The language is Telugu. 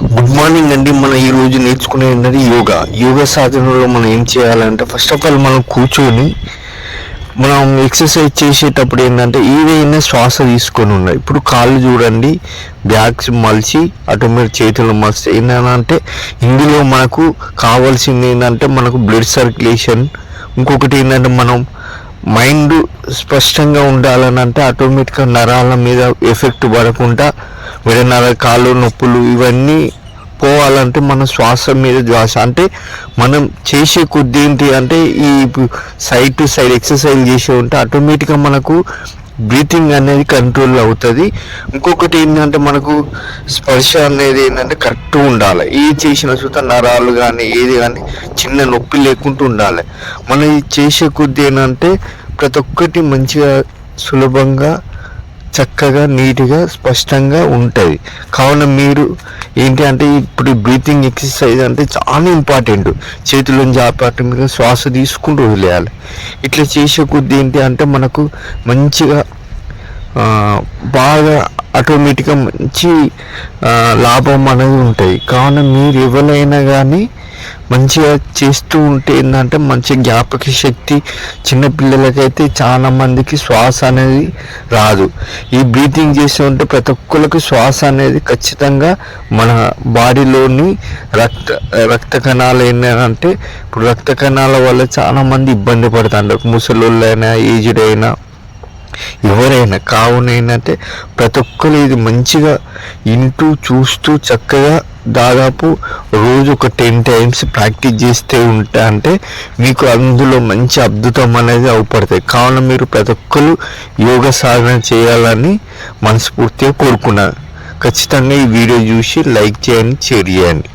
గుడ్ మార్నింగ్ అండి. మనం ఈరోజు నేర్చుకునే ఏంటంటే యోగా. యోగా సాధనలో మనం ఏం చేయాలంటే ఫస్ట్ ఆఫ్ ఆల్ మనం కూర్చొని మనం ఎక్సర్సైజ్ చేసేటప్పుడు ఏంటంటే ఏదైనా శ్వాస తీసుకొని ఉన్నాయి ఇప్పుడు కాళ్ళు చూడండి బ్యాగ్స్ మలిచి అటు మీరు చేతులు మలిస్తే ఏంటంటే ఇందులో మనకు కావాల్సింది ఏంటంటే మనకు బ్లడ్ సర్క్యులేషన్ ఇంకొకటి ఏంటంటే మనం మైండ్ స్పష్టంగా ఉండాలని అంటే ఆటోమేటిక్గా నరాల మీద ఎఫెక్ట్ పడకుండా వేరే కాళ్ళు నొప్పులు ఇవన్నీ పోవాలంటే మన శ్వాస మీద శ్వాస అంటే మనం చేసే కొద్ది ఏంటి అంటే ఈ సైడ్ టు సైడ్ ఎక్సర్సైజ్ చేసే ఉంటే ఆటోమేటిక్గా మనకు బ్రీతింగ్ అనేది కంట్రోల్ అవుతుంది. ఇంకొకటి ఏంటంటే మనకు స్పర్శ అనేది ఏంటంటే కరెక్ట్ ఉండాలి. ఏది చేసిన చూస్తే నరాలు కానీ ఏది కానీ చిన్న నొప్పి లేకుండా ఉండాలి. మనం చేసే కొద్ది ఏంటంటే ప్రతి ఒక్కటి మంచిగా సులభంగా చక్కగా నీట్గా స్పష్టంగా ఉంటుంది. కావున మీరు ఏంటి అంటే ఇప్పుడు బ్రీతింగ్ ఎక్సర్సైజ్ అంటే చాలా ఇంపార్టెంట్. చేతులను జాపాటి మీద శ్వాస తీసుకుంటూ వదిలేయాలి. ఇట్లా చేసే కొద్ది ఏంటి అంటే మనకు మంచిగా బాగా ఆటోమేటిక్గా మంచి లాభం అనేది ఉంటుంది. కావున మీరు ఎవరైనా కానీ మంచిగా చేస్తూ ఉంటే ఏంటంటే మంచి జ్ఞాపక శక్తి చిన్నపిల్లలకైతే చాలా మందికి శ్వాస అనేది రాదు. ఈ బ్రీతింగ్ చేస్తూ ఉంటే ప్రతి ఒక్కరికి శ్వాస అనేది ఖచ్చితంగా మన బాడీలోని రక్త రక్త కణాలు ఏంటంటే ఇప్పుడు రక్త కణాల వల్ల చాలా మంది ఇబ్బంది పడుతుంటారు ముసలోళ్ళైనా ఏజ్డ్ అయినా. ఎవరైనా కావున ప్రతి ఒక్కరు ఇది మంచిగా ఇంటూ చూస్తూ చక్కగా దాదాపు రోజు ఒక టెన్ టైమ్స్ ప్రాక్టీస్ చేస్తే ఉంటా అంటే మీకు అందులో మంచి అద్భుతం అనేది అవపడతాయి. కావున మీరు ప్రతి ఒక్కరు యోగ సాధన చేయాలని మనస్ఫూర్తిగా కోరుకున్నాను ఖచ్చితంగా ఈ వీడియో చూసి లైక్ చేయండి షేర్ చేయండి.